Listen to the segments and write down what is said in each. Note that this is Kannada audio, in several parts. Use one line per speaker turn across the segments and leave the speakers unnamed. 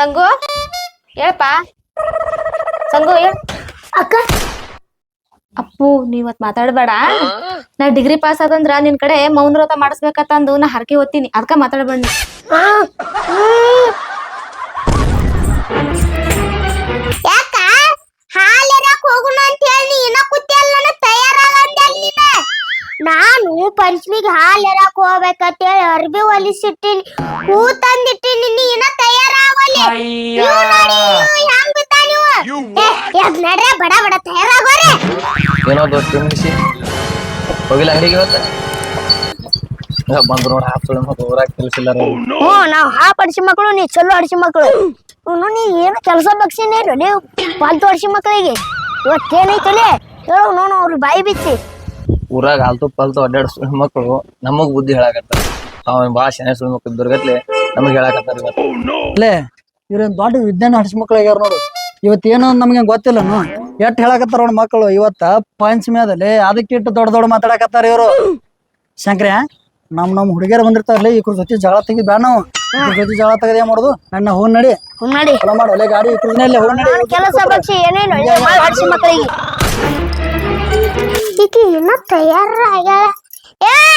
ಸಂಗು? ಹೇಳಪ್ಪ. ಸಂಗು ಹೇಳ.
ಅಕ್ಕ.
ಅಪ್ಪು ನೀವತ್ ಮಾತಾಡ್ಬೇಡ. ನಾ ಡಿಗ್ರಿ ಪಾಸ್ ಆದಂದ್ರ ನಿನ್ ಕಡೆ ಮೌನ ವ್ರತ ಮಾಡಿಸ್ಬೇಕಂತಂದು ನಾ ಹರಕೆ ಓದ್ತೀನಿ ಅದಕ್ಕ ಮಾತಾಡ್ಬೇಡ
ಪಂಚಮಿಗೆ ಹಾಲ್ ಎರಕ್ ಹೋಗ್ಬೇಕಂತ ಹೇಳಿ ಅರ್ಬಿ ಹೊಲಿಸಿಟ್ಟಿನಿ ಹೂ ತಂದಿಟ್ಟಿನಿ ನೀ ಇನ್ನ ತಯಾರಾಗಲಿ. ಇವ್ ನೋಡಿ ಇವ್ ಹೆಂಗ್ ಬಿದ್ದ ನೀವು? ಏ, ಎದ್ ನಡ್ರೆ ಬಡ ಬಡ ತಯಾರಾಗೋರೆ?
ಏನೋ ದೋಸ್ತ ಮುಗಿಸಿ ಹೋಗಿಲ್ಲ ಅಂಗಡಿಗೆ ಇವತ್ತ? ಈಗ ಬಂದ್ರು ನೋಡಿ ಹಾಫ್ ಸುಳ್ಳು ಮತ್ತು ಊರಾಗ ಕೆಲಸ ಇಲ್ಲ ರೀ
ಹ್ಞೂ ನಾವ್ ಹಾಪ್ ಅಡಿಸಿ ಮಕ್ಕಳು ನೀ ಚಲೋ ಅಡಿಸಿ ಮಕ್ಕಳು ಇವ್ನು ನೀ ಏನು ಕೆಲಸ ಬಗ್ಸಿನೇ ನೀವು? ಪಾಲ್ತು ಅಡಿಸಿ ಮಕ್ಕಳಿಗೆ ಇವತ್ತೇನೈತಲೆ? ಹೇಳು ನೋನು ಅವ್ರ ಬಾಯಿ ಬಿಚ್ಚಿ.
ಊರಾಗ ಆಲ್ತು ಪಾಲ್ತು ಅಡ್ಡಾಡ್ ಸುಳ್ಳು ಮಕ್ಕಳು ನಮಗ್ ಬುದ್ಧಿ ಹೇಳಾಕತ್ತಾರ. ಅವ್ನ ಭಾಳ ಶನೇ ಸುಳ್ಳು ಮಕ್ಕಳು ದುರ್ಗತ್ಲೆ ನಮಗ್ ಹೇಳಾಕತ್ತಾರ ಇವತ್ತು
ಅಲ್ಲೇ ಇವ್ರೇನ್ ದೊಡ್ಡ ವಿಜ್ಞಾನ ಹಡಿಸ್ ಮಕ್ಳು ಆಗ್ಯಾರ ನೋಡು. ಇವತ್ತು ಏನೋ ನಮ್ಗೆ ಗೊತ್ತಿಲ್ಲನು ಎಟ್ ಹೇಳಕತ್ತಾರ ನೋಡ್ ಮಕ್ಕಳು ಇವತ್ತ ಪಂಚಮಿ ಅದಲ್ಲೇ ಅದಕ್ಕೆ ಇಟ್ಟು ದೊಡ್ಡ ದೊಡ್ಡ ಮಾತಾಡಕತ್ತಾರ ಇವರು. ಶಂಕ್ರ್ಯ ನಮ್ ನಮ್ ಹುಡುಗಿಯರ್ ಬಂದಿರ್ತಾರಲ್ಲ ಇಕ್ರ ಜೊತೆ ಜಗಳ ತೆಗಿ ಬೇಡ ನಾವು. ಜೊತೆ ಜಗಳ ತೆಗದ ಏನ್ ಮಾಡುದು? ನನ್ನ ಹೋಗ್ ನಡಿ.
ಮಾಡಿ
ಹೊಲ ಮಾಡು. ಅಲ್ಲೇ ಗಾಡಿ ಇಕ್ರಲ್ಲೇ ಹೋಗ್ ನಡಿ.
ಕೆಲಸ ಬಗ್ಸಿ ಏನೇನು? ಮಕ್ಕಳಿಗೆ ಈಕಿ ಇನ್ನ ತಯಾರಾಗ್ಯಾಳ ಏ ಬರೇ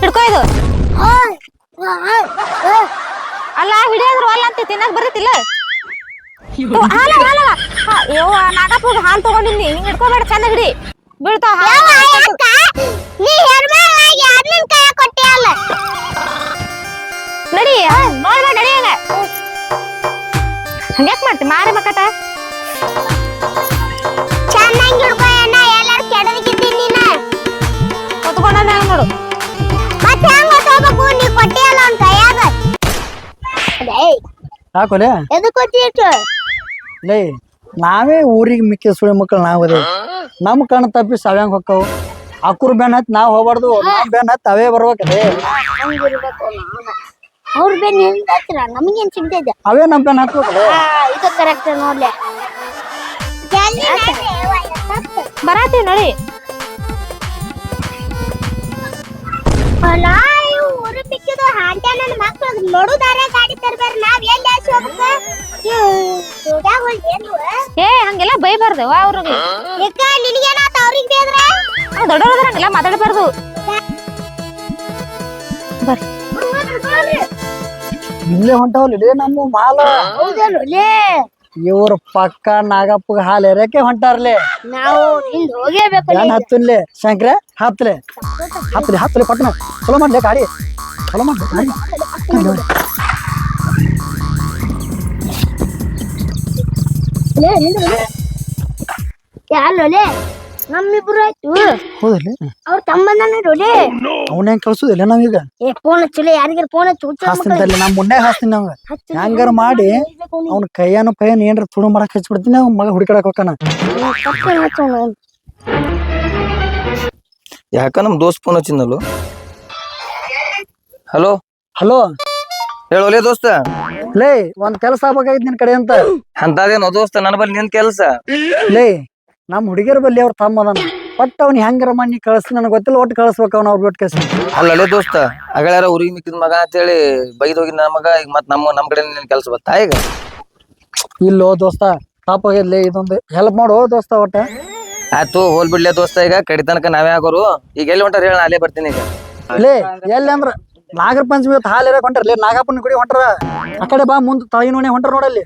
ಹಿಡ್ಕೋ ಇದು. ಅಲ್ಲ ಹಿಡಿಯೋದ್ರ ಅಲ್ಲ ಅಂತ ತಿನ್ನಕ್ ಬರತ್ತಿಲ್ಲ. ಹಾಲ ಹಾಲ ಯವ್ವ ನಾಗಪ್ಪಗ ಹಾಲ್ ತಗೊಂಡಿನಿ ಹಿಂಗ್ ಹಿಡ್ಕೋಬೇಡ ಚಂದ ಹಿಡಿ. ಬೀಳ್ತಾವ ನಡಿ ನೋಡ್ಬೇಡ ನಡಿ ಹಂಗ. ಹಂಗ್ಯಾಕ್ ಮಾಡ್ತಿ ಮಾರಿ ಮಕ್ಕಟ?
ಚೆನ್ನಾಗಿ ಹಿಡ್ಕೊ ಎಲ್ಲಾರು
ಹೊತ್ಕೊಂಡ ನೋಡು.
ಮತ್ತೆ ಹೆಂಗ ಹೋಗ್ಬೇಕು ನೀ ಕೊಟ್ಟಿಯಲ್ಲ ಅವ್ನ ಕೈಯಾಗ
ಯಾಕೋಲೆ
ಎದಕ್ ಕೊಟ್ಟಿಟ್ಟು
ಲೇ ನಾವೇ ಊರಿಗೆ ಮಿಕ್ಕಿ ಸುಳಿ ಮಕ್ಕಳು ನಾವು ಅದೇ ನಮ್ ಕಣ್ ತಪ್ಪಿ ಸಾವ್ಯಾಂಗ ಹೊಕ್ಕವು. ಅಕ್ಕರು ಬೆನ್ ಹತ್ ನಾವ್ ಹೋಗ್ಬಾರ್ದು ನಮ್ಮ ಬೆನ್ ಹತ್ ಅವೇ ಬರ್ಬೇಕಲೇ
ಹಂಗಿರ್ಬೇಕು ಅವ್ರ ಬೆನ್ ಹೆಂಗಾತಿರ ನಮಗೇನ್ ಸಿಗ್ತೈತೆ
ಅವೇ ನಮ್ ಬೆನ್ ಹತ್ಬೇಕಲೇ
ಇದು ಕರೆಕ್ಟ್ ನೋಡ್ಲೆ.
ಬರಾತೀವಿ ನೋಡಿ.
ಊರು ಬಿಕ್ಕಿದು ಹಾಂಟ ನನ್ನ ಮಕ್ಳು ನೋಡುದಾರೆ ಗಾಡಿ ತರ್ಬೇರ ನಾವ್ ಎಲ್ಲಿ ಆಸೆ ಹೋಗ್ಬೇಕು?
ಏ ಹಂಗೆಲ್ಲ ಬೈಬಾರ್ದು ಅವ್ರಿಗೆ
ಯಾಕ ನಿನಗೇನಾತ ಅವ್ರಿಗೆ ಬೇದ್ರ
ದೊಡ್ಡವ್ರದ್ರ ಹಂಗೆಲ್ಲ ಮಾತಾಡಬಾರ್ದು.
ಇಲ್ಲೇ ಹೊಂಟಾವಲ್ಲ ನಮ್ಮ ಮಾಲ.
ಹೌದೇನು
ಇವ್ರ ಪಕ್ಕ ನಾಗಪ್ಪಗ ಹಾಲು ಎರಕ್ಕೆ ಹೊಂಟಾರ್ಲೆ.
ನಾವು ಹಿಂದ್ ಹೋಗೇಬೇಕು
ನಾನು ಹತ್ತನ್ಲೆ? ಶಂಕ್ರೆ ಹತ್ಲೆ? ಹತ್ಲೆ ಹತ್ತಲಿ ಪಟ್ಟಣ ಚಲೋ ಮಾಡ್ಲೆ ಗಾಡಿ. ಚಲೋ ಮಾಡ್ಲೆ ಗಾಡಿ.
ಯಾಲೋಲೆ ನಮ್ಮಿಬ್ರು ಆಯ್ತು.
ಹೌದಲ್ಲ?
ಅವ್ರ ತಮ್ಮನ ನೋಡಿ
ಅವನ ಕಳ್ಸುದಿಲ್ಲ ನಾವೀಗ
ಏ ಫೋನ್ ಹಚ್ಚಲಿ? ಯಾರಿಗಾರ ಫೋನ್ ಹಚ್ಚಿ ನಮ್ಮ
ಹಾಸ್ತೀನಿ ತರ್ಲಿ ನಾ ಮುಂಡೆ ಹಾಸ್ತೀನಿ ಅವಂಗ ಹೆಂಗಾರ ಮಾಡಿ ಅವ್ನ ಕೈಯಾನು ಪೈಯನ್ ಏನ್ರ ತುಳು ಮಾಡಕ್ ಹಚ್ಬಿಡ್ತೀನಿ ಅವ್ನ ಮಗ ಹುಡುಕಾಡಕ್ ಹೋಗ್ತಾನ.
ಯಾಕ ನಮ್ ದೋಸ್ತ್ ಫೋನ್ ಹಚ್ಚಿದ್ನಲ್ಲ. ಹಲೋ
ಹಲೋ
ಹೇಳೋಲೆ ದೋಸ್ತ.
ಲೇ ಒಂದ್ ಕೆಲಸ ಆಗ್ಬೇಕಾಗಿತ್ತು ನಿನ್ ಕಡೆ ಅಂತ.
ಅಂತದೇನೋ ದೋಸ್ತ ನನ್ನ ಬಲ್ಲಿ ನಿನ್ ಕೆಲ್ಸ.
ಲೇ ನಮ್ ಹುಡುಗಿಯರ ಬಲ್ಲಿ ಅವ್ರ ತಮ್ಮ ಅದಾನ. ಒಟ್ಟ ಅವ್ನ ಹೆಂಗಾರ ಮಾಡಿ ಕಳಿಸ್ತೀನಿ ನನಗೆ ಗೊತ್ತಿಲ್ಲ ಒಟ್ಟು ಕಳಿಸ್ಬೇಕು ಅವ್ನ ಅವ್ರ ಬಿಟ್ಟು ಕಳ್ಸಿ
ಅಲ್ಲೇ ದೋಸ್ತ ಅಗಳಾರ ಊರಿಗೆ ಮಿಕ್ಕಿದ ಮಗ ಅಂತೇಳಿ ಬೈದ್ ಹೋಗಿದ್ ನನ್ನ ಮಗ ಈಗ ಮತ್ ನಮ್ಮ ನಮ್ ಕಡೆ ನಿನ್ ಕೆಲ್ಸ ಬತ್ತಾ ಈಗ?
ಇಲ್ಲೋ ದೋಸ್ತ ತಾಪಾಗಿರ್ಲಿ ಇದೊಂದು. ಹೆಲ್ಪ್ ಮಾಡೋ ದೋಸ್ತ ಒಟ್ಟ.
ಆಯ್ತು ಹೋಲ್ ಬಿಡ್ಲೆ ದೋಸ್ತ ಈಗ ಕಡಿ ತನಕ ನಾವೇ ಆಗೋರು. ಈಗ ಎಲ್ಲಿ ಹೊಂಟಾರ ಹೇಳ ಅಲ್ಲೇ ಬರ್ತೀನಿ ಈಗ.
ಲೇ ಎಲ್ಲಿ ಅಂದ್ರ? ನಾಗರ ಪಂಚಮಿ ಇವತ್ತು ಹಾಲು ಎರಕ್ ಹೊಂಟಾರ? ಲೇ ನಾಗಪ್ಪನ ಗುಡಿ ಹೊಂಟ್ರ? ಆ ಕಡೆ ಬಾ ಮುಂದ್ ತಾಯಿ ನೋಣೆ ಹೊಂಟಾರ ನೋಡಲ್ಲಿ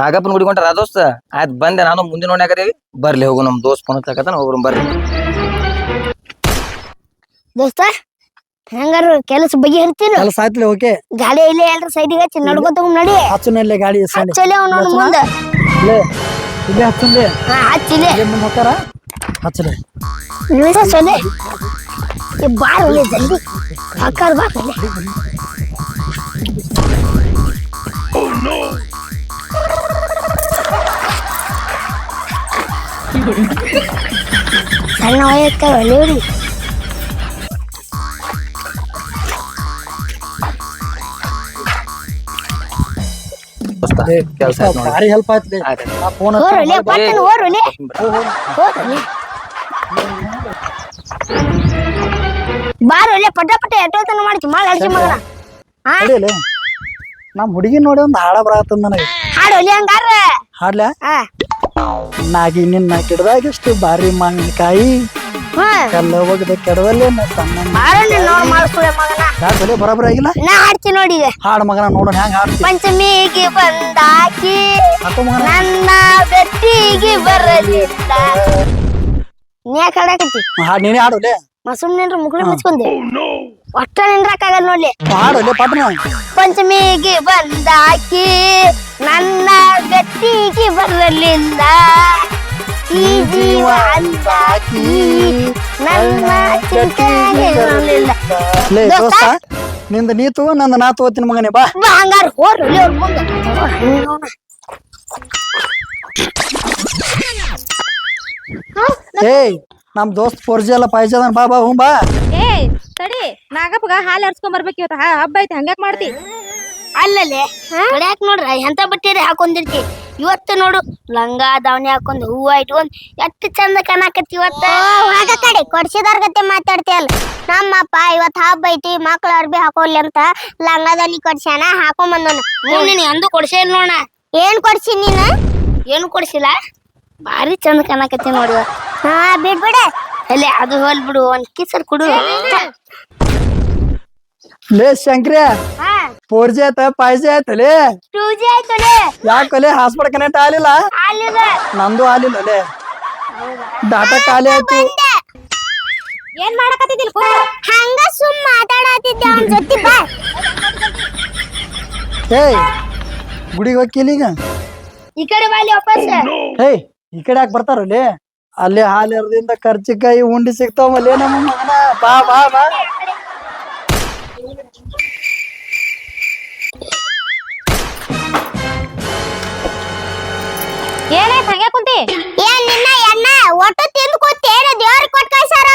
ನಾಗಪ್ಪನ ಗುಡಿ ಹೊಂಟಾರ ಆ ದೋಸ್ತ? ಆಯ್ತು ಬಂದೆ ನಾನು ಮುಂದಿನ ನೋಡಿ ಆಗದೇವಿ ಬರ್ಲಿ ಹೋಗು ನಮ್ ದೋಸ್ತ್ ಫೋನ್ ತಗತಾನ ಹೋಗ್ರು ಬರ್ರಿ.
ದೋಸ್ತ ಹೆಂಗಾರ ಕೆಲಸ ಹೇಳ್ತೀನಿ
ಕೆಲಸ ಆಯ್ತಲೇ ಓಕೆ.
ಗಾಡಿ ಇಲ್ಲೇ ಎಲ್ರ ಸೈಡಿಗೆ ಹಚ್ಚಿ ನಡ್ಕೊಂತ ಹೋಗ್ ನಡಿ.
ಹಚ್ಚುನಲ್ಲೇ ಗಾಡಿ
ಹಚ್ಚಲೆ ಅವ್ನ ಮುಂದ.
ಲೇ ಇಲ್ಲೇ ಹಚ್ಚಂದೆ
ಹಾ ಹಚ್ಚಿಲೆ
ಏನು ಮಕ್ಕಾರ ಹಚ್ಚಲೆ
ನಿಮಿಷ ಸೊಲೆ ಈ ಬಾರ್ ಒಳ್ಳೆ ಜಲ್ದಿ ಹಕ್ಕಾರ ಬಾ ಸಣ್ಣ ವಯಸ್ಕರ ಒಳ್ಳೆ
ದೋಸ್ತ ಕೆಲಸ
ಭಾರಿ ಹೆಲ್ಪ್ ಆಯ್ತು ಆ ಫೋನ್
ಬಾರೊಲೆ ಪಟ ಪಟ ಎಟ್ಟೋತನ ಮಾಡ್ತಿ ಮಾಳ ಹಡ್ಸಿ ಮಗನ. ಹಾ
ಅಡಿಯಲ್ಲಿ ನಮ್ಮ ಹುಡುಗಿ ನೋಡಿ ಒಂದು ಹಾಡ ಬರತ್ತ ನನಗೆ.
ಹಾಡೊಲೆ ಹಂಗಾರ
ಹಾಡ್ಲ?
ಹಾ
ನಾಗಿ ನಿನ್ನ ಕಿಡದಾಗಿಷ್ಟು ಬಾರಿ ಮಾವಿನಕಾಯಿ ಕಲ್ಲ ಕೆಡವಲ್ಲೇ
ನೋಡ್ ಮಗನ.
ಯಾಕೆ ಒಲೆ ಬರಾಬರಿ ಆಗಿಲ್ಲ?
ನಾ ಹಾಡ್ತಿ ನೋಡಿ
ಹಾಡ್ ಮಗನ ನೋಡೋಣ ಹೆಂಗ್ ಹಾಡ್ತಿ.
ಪಂಚಮಿಗೆ ಬಂದಾಕಿ ನನ್ನ ಬೆಟ್ಟಿಗೆ ಬರಲಿಲ್ಲ. ನೀ ಯಾಕೆ ಹಾಡಾಕತ್ತಿ?
ಹಾಡು ನೀನೇ ಹಾಡುಲೆ
ಮಸುಮ್ನೇನ್ರ ಮುಗುಳಿ ಮುಚ್ಕೊಂಡೆ? ಒಟ್ಟ ನಿಂದ್ರಕ್ಕಾಗಲ್ಲ ನೋಡ್ಲಿ.
ಹಾಡುಲೆ ಪಾಪನ
ಪಂಚಮಿಗೆ ಬಂದಾಕಿ ನನ್ನ ಗಟ್ಟಿಗೆ ಬರಲಿಲ್ಲ. ಈ ಜೀವ ಅಂದಾಕಿ ನನ್ನ ಚಿಂತೆಗೆ ಬರಲಿಲ್ಲ
ಲೇ
ದೋಸ್ತ?
ನಿಂದ ನೀ ತಗೋ ನಂದ ನಾ ತಗೋತೀನಿ ಮಗನೇ ಬಾ.
ಬಾ ಹಂಗಾರ ಹೋರ್ಲಿ ಅವ್ರ ಮುಂದೆ.
ಏಯ್ ನಮ್ ದೋಸ್ತ್ ಫೋರ್ಜಿ ಎಲ್ಲ ಪಾಯ್ಜಿ ಅದಾನ ಬಾ ಬಾ ಹ್ಞೂ ಬಾ.
ಏ ತಡಿ ನಾಗಪ್ಪಗ ಹಾಲು ಹರ್ಸ್ಕೊಂಡ್ ಬರ್ಬೇಕು ಇವತ್ತು. ಹಬ್ಬ ಐತಿ ಹಂಗ್ಯಾಕ್ ಮಾಡ್ತಿ?
ಅಲ್ಲಲ್ಲೇ ಕಡ್ಯಾಕ್ ನೋಡ್ರ ಎಂತ ಬಟ್ಟೆ ಹಾಕೊಂಡಿರ್ತಿ ಇವತ್ತು ನೋಡು ಲಂಗ ದಾವಣಿ ಹಾಕೊಂಡು ಹೂವ ಇಟ್ಕೊಂಡ್ ಎಷ್ಟು ಚಂದ ಕಾಣಕತ್ತಿ ಇವತ್ತ. ಹಾಗ ಕಡೆ ಕೊಡ್ಸಿದಾರ ಗತೆ ಮಾತಾಡ್ತೀಯಲ್ಲ. ನಮ್ಮಪ್ಪ ಇವತ್ತು ಹಬ್ಬ ಐತಿ ಮಕ್ಳು ಅರ್ಬಿ ಹಾಕೋಲಿ ಅಂತ ಲಂಗ ದಾವಣಿ ಕೊಡ್ಸ್ಯಾನ ಹಾಕೊಂಡ್ ಅಂದು ನೀನ್ ಎಂದು ಕೊಡ್ಸೇ ನೋಡ ಏನ್ ಕೊಡ್ಸಿ ನೀನು? ಏನು ಕೊಡ್ಸಿಲ್ಲ? ಭಾರಿ ಚಂದ ಕಾಣಕತ್ತಿ ನೋಡಿ ಹಾ ಬಿಡ್ಬಿಡ. ಅಲ್ಲೇ ಅದು ಹೋಲ್ ಬಿಡು ಒಂದ್ ಕಿಸರ್ ಕುಡು.
ಲೇ ಶಂಕ್ರಿಯ
ಹಾ
ಫೋರ್ಜಿ ಆಯ್ತ? ಪಾಯ್ಜಿ ಆಯ್ತಲೇ?
ಟೂಜಿ ಆಯ್ತಲೆ.
ಯಾಕಲೆ? ಹಾಸ್ಪಿಟಲ್ ಕನೆಕ್ಟ್ ಆಗಲಿಲ್ಲ? ನಂದು ಆಗ್ಲಿಲ್ಲ ಡಾಟಾ ಖಾಲಿ ಆಯ್ತು.
ಏನ್ ಮಾಡಕತ್ತಿದ್ದಿಲ್ಲ ಕೂತ
ಹಂಗ ಸುಮ್ ಮಾತಾಡತ್ತಿದ್ದೆ ಅವನ ಜೊತೆ ಬಾ.
ಏಯ್ ಗುಡಿಗೆ ಹೋಗಿಲ್ಲ ಈಗ?
ಈ ಕಡೆ ಬಾಲಿ ವಾಪಸ್.
ಏಯ್ ಈ ಕಡೆ ಯಾಕೆ ಬರ್ತಾರಲ್ಲಿ ಅಲ್ಲಿ ಹಾಲು ಎರ್ದಿಂದ ಖರ್ಚಿಕಾಯಿ ಉಂಡಿ ಸಿಗ್ತಾವಲ್ಲೇ ನಮ್ಮ ಮಗನ ಬಾ ಬಾ ಬಾ.
ಏನ್ ನಿನ್ನ ಎಣ್ಣ ಒಟ್ಟು ತಿಂದು ಕೂತೇನ ದೇವ್ರಿಗೆ ಕೊಟ್ಟು ಕಳ್ಸಾರ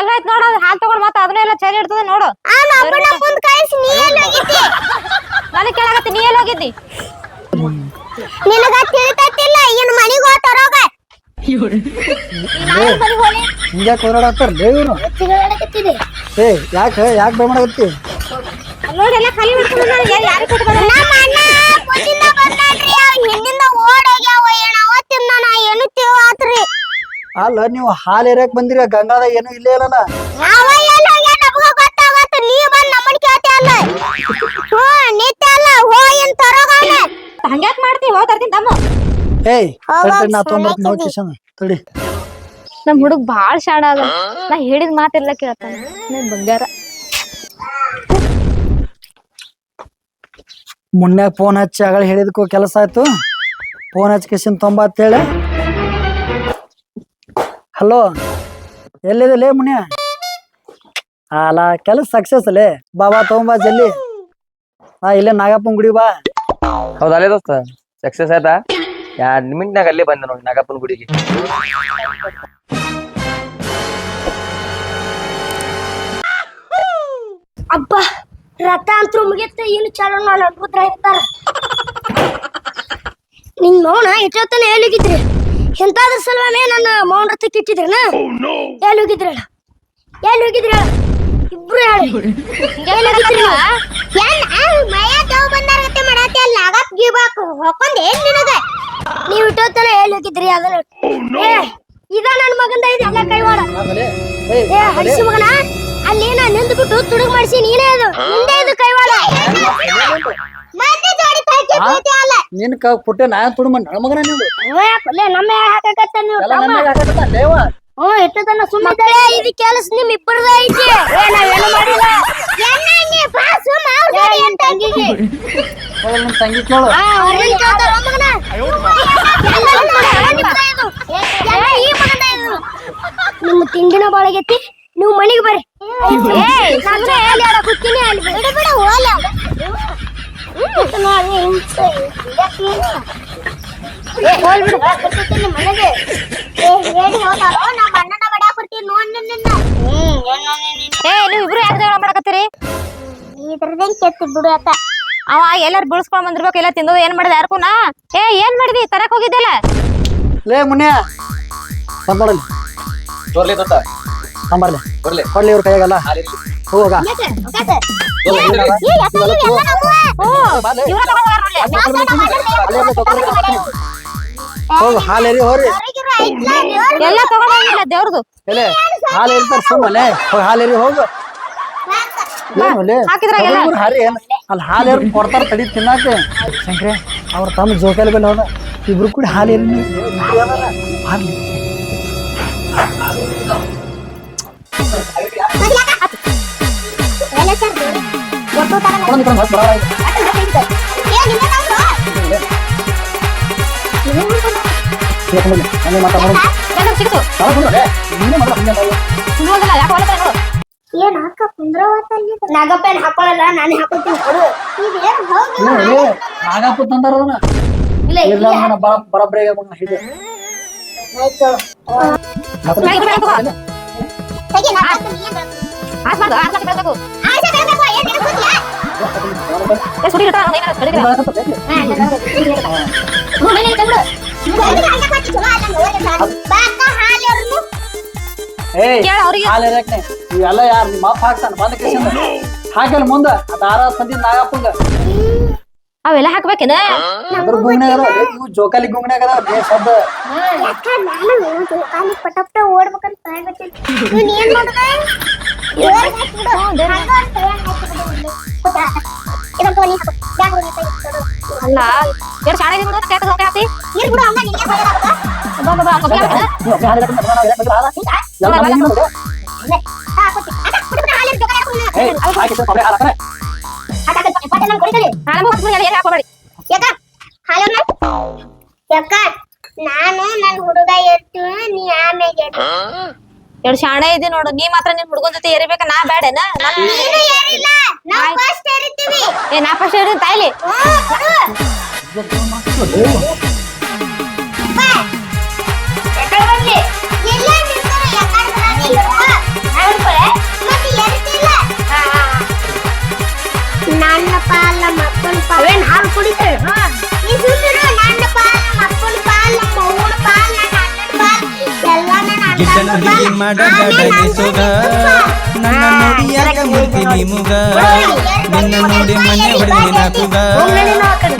ಎಲ್ಲಾಯ್ತು ನೋಡು ಹಾಲ್ ತಗೊಂಡ್ ಮತ್ತೆ ಅದನ್ನೆಲ್ಲ ಚಳಿ ಇರ್ತದೆ ನೋಡು.
ಎಲ್ಲಿ
ನನಗ್ ಕೇಳಾಕತ್ತಿ ನೀ ಎಲ್ಲಿ ಹೋಗಿದ್ದಿ?
ನಿನಗ ತಿಳಿತೈತಿಲ್ಲ ಇನ್ ಮನಿಗ್ ಹೋತಾರೋಗ
ಹೋಗಿ.
ಏ ಯಾಕೆ ಯಾಕೆ ಮಾಡಕತ್ತಿ?
ನೋಡಿ ಎಲ್ಲ ಖಾಲಿ ಮಾಡ್ಕೊಂಡು ಯಾರಿಗೆ ಕೊಟ್ಟು ಬಂದ
ನಮ್ಮ ಅಣ್ಣ ಮುಂದಿಂದ ಬಂದಾಡ್ರಿ ಅವ್ ಹಿಂದಿಂದ ಓಡೋಗ್ಯಾವ ಏನಾವ ಏನ್ ಅವತ್ತಿಂದ ನಾ ಏನು ತಿಳವಾತ್ರಿ.
ಅಲ್ಲ ನೀವು ಹಾಲು ಎರಿಯಕ್ ಬಂದಿರ ಗಂಗಾದ ಏನು ಇಲ್ಲೇ ಇಲ್ಲ
ಅವ ಎಲ್ಲಿ ಹೋಗ್ಯಾನ ನಮಗ ಗೊತ್ತಾಗತ್ತ ನೀ ಬಂದ್ ನಮ್ಮನ್ ಕೇಳ್ತಿ ಅಲ್ಲ. ಹ್ಞೂ ನಿತ್ಯ ಅಲ್ಲ ಹೋಗಿನ್ ತರೋಗವನ
ಹಂಗ್ಯಾಕ್ ಮಾಡ್ತಿ? ತಮ್ಮ.
ಏಯ್
ಹೌದಾ,
ತಡಿ, ತಡಿ, ನಾ
ಸರಿ
ತೊಗೊಂಬರ್ತೀನಿ ಹೋಗಿ ಕಿಶನ್ ತಡಿ.
ನಮ್ ಹುಡುಗ ಬಾಳ್ ಶಾಣ ಅದ ನಾ ಹೇಳಿದ ಮಾತೆಲ್ಲ ಕೇಳ್ತಾನ. ನನ್ ಬಂಗಾರ.
ಮುನ್ನೆ ಫೋನ್ ಹಚ್ಚಿ ಆಗಳ ಹೇಳಿದಕ್ಕೂ ಕೆಲಸ ಆಯ್ತು. ಫೋನ್ ಹಚ್ಚಿ ಕಿಶನ್ ತೊಂಬತ್ತೇಳಿ ಹಲೋ ಎಲ್ಲಿದೆ ಲೇ ಮುನಿಯ? ಅಲ್ಲ ಕೆಲಸ ಸಕ್ಸಸ್ ಲೇ ಬಾಬಾ ತಗೊಂಬಾ ಜಲ್ಲಿ. ಜಲ್ದಿ ಹಾ ಇಲ್ಲೇ ನಾಗಪ್ಪನ ಗುಡಿ ಬಾ.
ಹೌದಾ ಅಲ್ಲೇ ದೋಸ್ತ? ಸಕ್ಸಸ್ ಆಯ್ತಾ? ಎರಡು ನಿಮಿಟ್ನಾಗ ಅಲ್ಲೇ ಬಂದೆ ನೋಡಿ ನಾಗಪ್ಪನ ಗುಡಿಗೆ.
ಅಬ್ಬ ರಥ ಅಂತೂ ಮುಗಿಯುತ್ತೆ ಏನು ಚಾಲು ನೋಡ ರುದ್ರ ಇರ್ತಾರ. ನಿನ್ ನೋಣ ಎಷ್ಟೊತ್ತನ ಎಲ್ಲಿಗಿದ್ರಿ ಎಂತಾದ್ರ ಸಲುವಾನೆ ನನ್ನ ಮೌನ್ ರಥಕ್ಕೆ ಇಟ್ಟಿದ್ರನ ಎಲ್ಲಿ ಹೋಗಿದ್ರಲ್ಲ ಎಲ್ಲಿ ಹೋಗಿದ್ರ ಇಬ್ರು ಹೇಳಿ ಎಲ್ಲಿ ಹೋಗಿದ್ರಿ ನೀವು? ಏನ್ ಮಯ ತಾವ್ ಬಂದಾರಗತ್ತೆ ಮಾಡತ್ತೆ ಅಲ್ಲಿ ನಾಗಪ್ಪ ಗೀಬಾಕ್ ಹೊಕ್ಕೊಂಡ್ ಏನ್ ನಿನಗ ನೀವ್ ಇಟ್ಟೊತ್ತನ ಎಲ್ಲಿ ಹೋಗಿದ್ರಿ ಅದನ್ನ ಏ, ಇದ ನನ್ನ ಮಗಂದ ಇದೆಲ್ಲ ಕೈವಾಡ
ಆಗಲೇ? ಏಯ್,
ಏ ಮಗನ ಅಲ್ಲಿ ನಾ ನಿಂತು ಬಿಟ್ಟು ತುಡುಗ್ ಮಾಡಿಸಿ ನೀನೇ ಅದು ಮುಂದೆ ಇದು ಕೈವಾಡ
ನಿನ್ ಕ ಪುಟ್ಟೆ ನಾ ತುಡು ಮನ್ ಮಗನ ನೀವು
ಲೇ ನಮ್ಮ ಹಾಕಕತ್ತ ನೀವು
ಎಲ್ಲ
ಹ್ಞೂ ಎಷ್ಟು ತನ ಸುಮ್ಮನೆ ಇದು ಕೆಲಸ ನಿಮ್ ಇಬ್ಬರದ ಐತಿ. ಏ ನಾವೇನು ಮಾಡಿಲ್ಲ. ಎಣ್ಣೆ ಬಾ ಸುಮ್ಮ ಅವ್ರ ಸರಿ ಏನ್ ತಂಗಿಗೆ?
ಮೊದಲು ನಿಮ್ ತಂಗಿ ಕೇಳು.
ಆ ಅವ್ರನ್ನ ಕೇಳ್ತಾರ ಮಗನ. ಈ ಮಗನ ಇದು. ನಿಮ್ಮ ತಿಂಡಿನ ಬಾಳಗೈತಿ ನೀವು ಮನೆಗೆ ಬರ್ರಿ. ಏ ನಾನು ಎಲ್ಲಿ ಆಡಕ್ ಹೋಗ್ತೀನಿ ಅಲ್ಲಿ ಬಿಡು. ಬಿಡು ಹೋಲ ನೋಡಿ ಹಿಂಸೆ ಬರ್ತೀನಿ ಮನೆಗೆ ಏ ಹೇಳಿ ಹೋದಾರೋ ನಮ್ಮ ಅಣ್ಣನ ಬಡ್ಯಾಕ್ ಬರ್ತೀನಿ ನೋಡ್ ನಿನ್ನ
ಏ ನೀವು ಇಬ್ರು ಯಾಕೆ ಜಗಳ ಮಾಡಕತ್ತೀರಿ
ಇದ್ರದೇನ್ ಕೆತ್ತಿ ಬಿಡು ಅತ್ತ
ಅವ ಎಲ್ಲಾರು ಬಿಡಿಸ್ಕೊಂಡ್ ಬಂದಿರ್ಬೇಕು ಎಲ್ಲ ತಿಂದದ ಏನ್ ಮಾಡಿದ ಯಾರ್ಕುನ ಏ ಏನ್ ಮಾಡಿದಿ ತರಕ್ ಹೋಗಿದ್ದಲ್ಲ
ಲೇ ಮುನ್ಯ ಬಂದ್ಬಿಡಲಿ
ತೋರ್ಲಿ ದೊಡ್ಡ
ಸಾಂಬಾರ್ಲೆ
ಬರ್ಲಿ
ಕೊಡ್ಲಿ ಇವ್ರ ಕೈಯಾಗಲ್ಲ. ಹೋಗ ಹೋಗು ಹಾಲೇರಿ ಹೋರಿ?
ಎಲ್ಲ ದೇವ್ರದು?
ಎಲೆ ಹಾಲು ಇರ್ತಾರ ಸುಮ್ಮನೆ ಹೋಗಿ ಹಾಲೇರಿ ಹೋಗು. ಹಾರಿ ಅಲ್ಲಿ ಹಾಲು ಏರ್ ಕೊಡ್ತಾರ ತಡಿ ತಿನ್ನಾಕ. ಶಂಕ್ರೆ ಅವ್ರ ತಮ್ಮ ಜೋಕಾಲಿ ಬೆಲೆ ಹೋದ ಇಬ್ರು ಕೂಡ ಹಾಲು ಏರಿ
ಏನ್ ಹಾಕ ಕುಂದ್ರವತ್ತಲ್ಲಿ ನಾಗಪ್ಪನ್ ಹಾಕೊಳ್ಳಲ್ಲ ನಾನು ಹಾಕೋತೀನಿ ಕೊಡು
ಇಲ್ಲ,
ಇಲ್ಲ
ಮತ್ತೆ
ಬೆಳಗ್ಗೆ ಬೆಳಗ್ಗೆ ತಗೋ.
ತೆಗಿ ನಾ ಹಾಕ್ತೀನಿ, ಏನ್ ಬೇಕು?
ಆಸ್ಬಾರ್ದು ಆಸ್ ಗಂಟೆ ಬೆಳಗ್ಬೇಕು
ಆಯ್ತು, ಬೇಕು, ಏನ್ ನಿನಗ್ ಗೊತ್ತಿಲ್ಲ?
ಏ ಸುಡಿ ಇಟ್ಟ ಏನಾದ್ರು ಬೆಳಗ್ಗೆ
ಹಾ, ನಾನು ಹೋಗ್ತೀನಿ. ಹ್ಞೂ, ನೀನ್ ತಂದು. ಇದು ಹಂಗೆ ಕೊಟ್ಟು ಚಲೋ ಆದಂಗೆ ಹೋದ್ರೆ ಸಾಕು. ಬಾ ಅಕ್ಕ, ಹಾಲು ಎರ್ನು.
ಏಯ್
ಕೇಳ ಅವ್ರಿಗೆ
ಹಾಲು ಇರಕ್ನೆ ಇವೆಲ್ಲ ಯಾರು ನಿಮ್ಮ ಅಪ್ಪ ಹಾಕ್ತಾನ ಬಂದ ಕೇಸಿಂದ ಹಾಕಲ್ ಮುಂದ ಅದ ಆರ ತಂದಿದ್ ನಾಗಪ್ಪಂಗ
ಅವೆಲ್ಲ ಹಾಕ್ಬೇಕೇನ
ಅದ್ರ ಗುಂಗ್ನಾಗ ಅದಾವ ಲೇ, ಇವು ಜೋಕಾಲಿ ಗುಂಗ್ನಾಗ ಅದಾವ ಲೇ, ಶಬ್ದ
ಯಾಕ ನಾನು ಜೋಕಾಲಿ ಪಟ ಪಟ ಓಡ್ಬೇಕಂತ ಕಾಯ್ಬೇಕಿತ್ತು. ನೀನ್ ಏನ್ ಮಾಡ್ದೆ? ಏನ್ ಹಾಕ್ಬಿಡು. ಹಂಗ ಒಂದ್ ಕೈಯಾಗ್ ಹಾಕ್ಬಿಡು ಇಲ್ಲಿ. ಕೂತ್ರಾ? ಇದನ್ನ ತಗೋ, ನೀ ಹಾಕು. ಬ್ಯಾಗ್ ಒಳಗೆ ಕೈ ಇಟ್ಕೊಡು.
ಅಲ್ಲ ಎರಡು ಶಾಣೆ ನಿಮ್ದು ಕೇಳ್ತ ಹೋಗಿ ಹಾಕ್ತಿ
ನೀರ್ ಬಿಡು, ಹಂಗ ನಿನ್ಗೆ ಹೋಗೋದಾಗುತ್ತಾ?
ಬಾ ಬಾ ಬಾ ಕಬ್ಬಿ ಹಾಕ್ತಾನೆ.
ನೀವು ಒಬ್ನೇ ಹಾಲು ಇರಕ್ನೆ, ನಾನು ಇರಕ್ ಬಂದ್ರೆ ಹಾಲ? ಎಲ್ಲ ನಮ್ಮ ಮನೆಯಿಂದ ನೋಡು.
ಇಲ್ಲೇ. ಹಾ, ಕೊಡ್ತೀನಿ. ಅಕ್ಕ, ಬಿಡು, ಬಿಡು, ಹಾಲಿನ ಜೋಕಾಲಿ ಹಾಕು ನೀನು.
ಏಯ್, ಹಾಕಿ ಸ್ವಲ್ಪ ಒಬ್ನೇ ಹಾಲು ಹಾಕ್ತಾನೆ.
ಹಾಕ್, ಹಾಕ್, ಹಾಕ್, ಪಾಟೆ ನಂಗ್ ಕೊಡಿಸಲಿ.
ನಾನು ಹೋಗ್ತೀನಿ ಎಲ್ಲ ಹಾಕೋಬೇಡಿ ಶಾಣೆ ಇದೆ ನೋಡು. ನೀ ಮಾತ್ರ ನಿನ್ ಹುಡುಗನ್ ಜೊತೆ ಏರಿಬೇಕ? ನಾ ಬೇಡನ ಏ ನಾ ಫಸ್ಟ್ ಏರಿ ತಾಯ್ಲಿ.
ನನ್ನ ಪಾಲ ಬಾ. ಪಾವೇನ್ ಹಾಲು ಎಲ್ಲೇ ನನ್ನ ಅಣ್ಣ
ಗಿಟ್ಟನ ಹುಡುಗಿ ಮಾಡದ ಸೊಗ ನನ್ನ ನೋಡಿ ಯಾಕ ಮುರ್ತೀನಿ ಮುಗ ನಿನ್ನ ನೋಡಿ ಮನೆ ಹೊಡೆದಿನ ಕೂಗ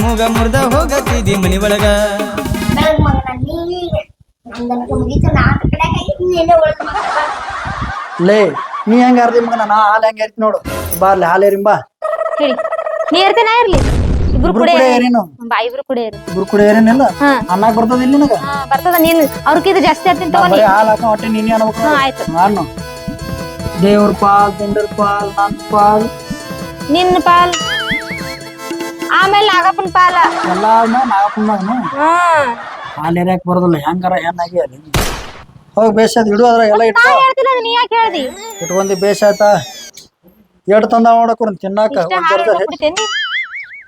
ಮುಗ ಮುರ್ದ ಹೋಗತ್ತಿದಿ ಮನಿ ಒಳಗ
ಬೆಳಗ್ ಮಗನ ನೀ ನಂದನಕ ಮುಗೀತು ನಾಲ್ಕು ಕಡೆ ನೀನೇ ಉಳಿದು
ಲೇ ನೀ ಹೆಂಗ ಅರ್ದಿ ಮಗನ ನಾ ಹಾಲು ಹೆಂಗ ಇರ್ತಿ ನೋಡು ಬಾರ್ಲಿ ಹಾಲು ಏರಿಂ ಬಾ
ಹೇಳಿ ನೀ ಇರ್ತೀನಿ ನಾ ಇರ್ಲಿ ಇಬ್ರು
ಇಬ್ರು
ಕೂಡ ಬಾ ಇಬ್ರು ಕೂಡ ಇರು.
ಇಬ್ರು ಕೂಡ ಏರೇನಿಲ್ಲ
ಹಾ.
ಅನ್ನಕ್ ಬರ್ತದ ಇಲ್ಲಿ ನಿನಗ?
ಹಾ, ಬರ್ತದ ನೀನ್. ಅವ್ರಕ್ಕಿಂತ ಜಾಸ್ತಿ ಇರ್ತೀನಿ
ನಾ
ತಗೋ ನೀ
ಬರೀ ಹಾಲು ಹಾಕ ಹೊಟ್ಟೆ ನೀನೇ ಅನ್ಬೇಕು
ಹಾ ಆಯ್ತು.
ನಾನು ದೇವ್ರ ಪಾಲ್ ದಿಂಡರ್ ಪಾಲ್ ನನ್ ಪಾಲ್.
ನಿನ್ನ ಪಾಲ್. ಆಮೇಲೆ ನಾಗಪ್ಪನ ಪಾಲ.
ಎಲ್ಲ ನಾಗಪ್ಪನ ಹಾಲು ಎರಿಯಾಕ ಬರೋದಿಲ್ಲ? ಹೆಂಗಾರ ಹೆಣ್ಣಾಗಿ ಅಲ್ಲಿ ಹೋಗಿ ಬೇಸ್ ಆಯ್ತು ಇಡು ಅದ್ರ ಎಲ್ಲ
ನಾ
ಇಟ್ಕೊ.
ನೀ ಯಾಕೆ ಹೇಳ್ದಿ?
ಇಟ್ಕೊಂಡಿ ಬೇಸ್ ಆಯ್ತಾ? ಎಡ್ ತಂದ ನೋಡಕ್ ತಿನ್ನಾಕ
ಇಷ್ಟ ಹಾಲು ಕುಡಿತೇನಿ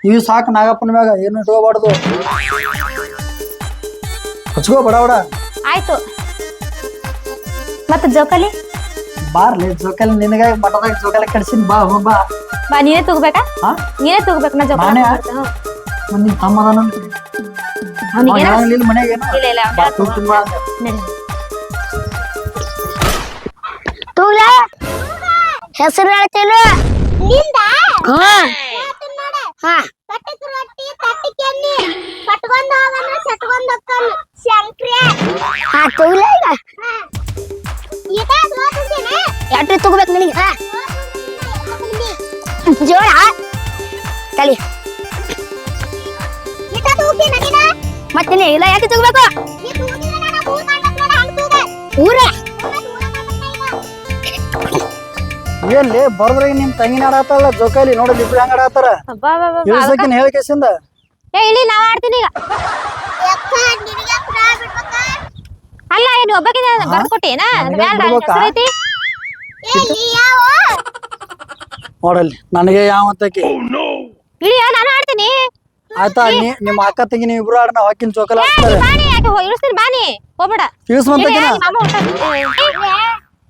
ಇವು ಸಾಕು ನಾಗಪ್ಪನ ಮ್ಯಾಗ ಏನು ಇಟ್ಕೋಬಾರ್ದು. ಹಚ್ಕೋ ಬಡ ಬಡ.
ಆಯ್ತು. ಮತ್ತ ಜೋಕಾಲಿ?
ಬಾರ್ಲಿ ಜೋಕಾಲಿ ನಿನಗಾಗಿ ಮಠದಾಗ ಜೋಕಾಲಿ ಕಡ್ಸಿನ್ ಬಾ ಹೋಗ್ ಬಾ.
ಬಾ ನೀನೇ ತಗೋಬೇಕಾ?
ಹಾ?
ನೀನೇ ತಗೋಬೇಕು ನಾ ಜೋಕಾಲಿ
ನಾನೇ?
ಹ್ಮ್.
ಮಂದಿ ತಮ್ಮ ಅದಾನಂತ
ಅವ್ನಿಗೆ ಏನಾರ
ಇಲ್ಲ ಮನ್ಯಾಗ ಏನು?
ಇಲ್ಲ ಇಲ್ಲ
ಬಾ ತೂಗ್ ಬಾ ಅಂದೆ.
ನಡಿ.
ತೂಗ್ಲ? ಹೆಸರು ಹೇಳ್ತೀನಿ? ನಿಂದ? ಹಾ. ಕಟ್ಟಕ್ ರೊಟ್ಟಿ ಕಟ್ಟಕ್ ಎಣ್ಣಿ ಕಟ್ಕೊಂಡ್ ಹೋಗನ ಸಟ್ಕೊಂಡ್ ಹೋಗ್ತಾನ ಶಂಕ್ರೆ ಹಾ. ಹಾ ಜೋಳ? ತಲಿ ಮತ್ತೆ ನೀ ಇಲ್ಲ ಯಾಕೆ ತಗೋಬೇಕು? ಊರ.
ಎಲ್ಲಿ ಬರ್ದ್ರಾಗ ನಿಮ್ ತಂಗಿನ ಆಡಾತಲ್ಲ ಜೋಕಾಲಿ ನೋಡಲಿ ಇಬ್ರು ಬಾ ಬಾ ಇಳ್ಸಕಿನ ಹೇಳಿಕೆಸಿಂದ
ಏ ಇಲ್ಲಿ ನಾವ್ ಆಡ್ತೀನಿ ಈಗ. ಅಲ್ಲ ಏನು? ಒಬ್ಬಕ್ಕೆ ಬರ್ಕೊಟ್ಟೇನ? ಐತಿ.
ನೋಡಲ್ಲಿ ನನಗೆ ಯಾವ ಅಂತಕಿ.
ಇಳಿ ನಾನು ಆಡ್ತೀನಿ.
ಆಯ್ತಾ ನೀ ನಿಮ್ಮ ಅಕ್ಕ ತಂಗಿ ನೀವು ಇಬ್ರು ಆಡನ ಹಾಕಿನ ಜೋಕಾಲಿ
ಆಡ್ತಾರೆ ಬಾನಿ ಯಾಕೆ ಇಳಿಸ್ತೀನಿ ಬಾನಿ ಹೋಗ್ಬೇಡ.
ಇಳಿಸ್ಮಂತಕಿನ
ಇಳಿ, ಮಾಮ ಹೊರ್ಟೋಗ್ತಾನೆ.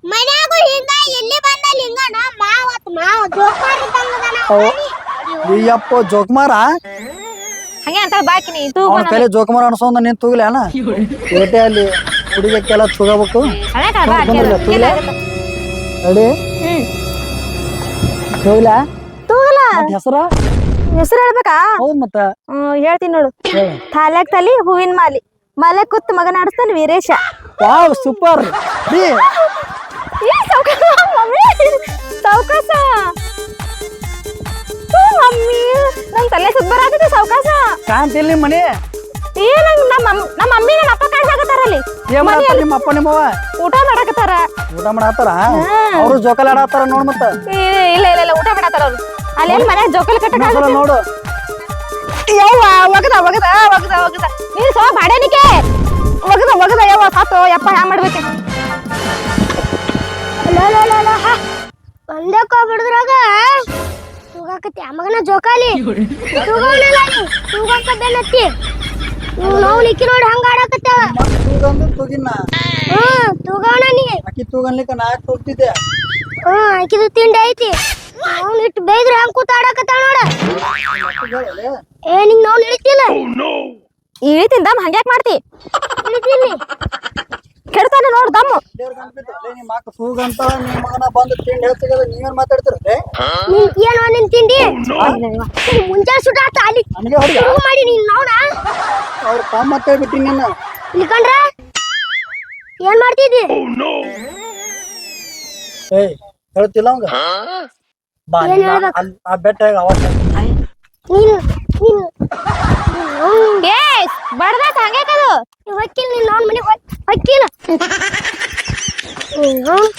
ಮನ್ಯಾಗೂ ಹಿಂಗ ಎಲ್ಲಿ ಬಂದಲ್ಲಿ ಮಾವತ್ ಮಾವ ಇದ್ದಂಗದಾನ
ಅಯ್ಯಪ್ಪ ಜೋಕುಮಾರ
ಹಂಗೆ ಅಂತ ಬಾಕಿನಿ ತೂ
ಅವನ ಕೈಲಿ ಜೋಕುಮಾರ ಅನ್ಸೋಂದ ನೀನ್ ತೂಗ್ಲಿ ಅಣ್ಣ ಏಟೆ ಅಲ್ಲಿ ಹುಡುಗಕ್ಕೆಲ್ಲ ತೂಗಬೇಕು. ತೂಗ್ಲ? ರೆಡಿ? ತೂಗ್ಲ? ಹೆಸರ?
ಹೆಸರು ಹೇಳ್ಬೇಕಾ?
ಹೌದ್ ಮತ್ತ.
ಹೇಳ್ತೀನಿ ನೋಡು. ತಾಲ್ಯಾಗ ತಲಿ ಹೂವಿನ ಮಾಲಿ. ಮಲೆ ಕುತ್ತು ಮಗನ ಆಡಿಸ್ತಾನೆ ವೀರೇಶ.
ವಾವ್ ಸೂಪರ್
ಏ ಸೌಕಾಸ ಮಮ್ಮಿ. ನಂಗೆ ತಲೆ ಸುತ್ತ ಬರಾಕತ್ತೆ ಸೌಕಾಸ
ಕಾಂತಿಲ್ ನಿಮ್ ಮನೆ
ಏ ನಂಗೆ ನಮ್ಮ ನಮ್ಮ ಮಮ್ಮಿ ನನ್ನ ಅಪ್ಪ ಕಾಣಿಸಾಕತ್ತಾರ ಅಲ್ಲಿ.
ಏನ್ ಮಾಡತ್ತಾರ ನಿಮ್ಮ ಅಪ್ಪ ನಿಮ್ಮವ
ಊಟ ಮಾಡಾಕತ್ತಾರ.
ಊಟ ಮಾಡತ್ತಾರ? ಅವರು ಜೋಕಾಲಿ ಆಡತ್ತಾರ ನೋಡ್ ಮತ್ತ.
ಇಲ್ಲ ಇಲ್ಲ ಇಲ್ಲ ಊಟ ಮಾಡತ್ತಾರ ಅವ್ರು. ಅಲ್ಲೇನ್ ಮನ್ಯಾಗ ಜೋಕಲ್ ಕಟ್ಟಕ
ನೋಡು.
ಯವ್ವ ಒಗದ ಒಗದ ಒಗದ ಒಗದ. ನೀನು ಸೋ ಬಾಡೇನಿಕೆ ಒಗದ ಒಗದ ಯವ್ವ ಸಾತು ಯಪ್ಪ ಹ್ಯಾ ಮಾಡ್ಬೇಕು?
ಒಂದಕ್ಕ ಬಿಡಿದ್ರಾಗ? ತೂಗಾಕತ್ತಿ. ಜೋಕಾಲಿ. ನೀವು ನಿಕ್ಕಿ ನೋಡಿ ಹಂಗ ಆಡಕತ್ತಾವ.
ತೂಗಿನ.
ನೀ.
ಅಕ್ಕಿ ತೂಗನ್ಲಿಕ್ಕ ತೂಗ್ತಿದ್ದೆ.
ತಿಂಡಿ ಐತಿ. ಅವ್ನು ಇಟ್ಟು ಬೇಯ್ದ್ರೆ ಹಂಗ ಕೂತ ಆಡಕತ್ತಾವ ನೋಡ. ಏ ನಿಂಗ್ ನಾವು ಇಳಿತಿಲ್ಲ
ಇಳಿತಿಂದ ಹಂಗ್ಯಾಕ್ ಮಾಡ್ತಿ? ಕೆಡ್ತಾನೆ ನೋಡ್ ದಮ್ಮು.
ನಿಮ್ಮ ಅಕ್ಕ ತೂಗಂತ ನಿಮ್ಮ ಮಗನ ಬಂದು ತಿಂಡಿ ಹೇಳ್ತಿದ್ರೆ ನೀವೇನ್
ನಿನ್ ಏನೋ ನಿನ್ ತಿಂಡಿ? ಮುಂಜಾನೆ ಅಲ್ಲಿ.
ನನಗೆ ಹೊಡಿಯ?
ಶುರು ಮಾಡಿ ನೀನ್ ನೋಡ
ಅವ್ರ ತಮ್ಮ ಮತ್ತೆ ಹೇಳ್ಬಿಟ್ಟಿ ನಿನ್ನ.
ಇಲ್ಕಂಡ್ರ ಏನ್ ಮಾಡ್ತಿದ್ದಿ?
ಏಯ್ ಹೇಳ್ತಿಲ್ಲ ಅವಂಗ? ಬಾ? ಆ ಬೆಟ್ಟ ಅವಾಗ
ನೀನು ನೀನು.
ಏ
ಹೊಕ್ಕಿಲ್ಲ ನೀನ್ ಅವ್ನ ಮನೆಗೆ Aquilo! Uhum.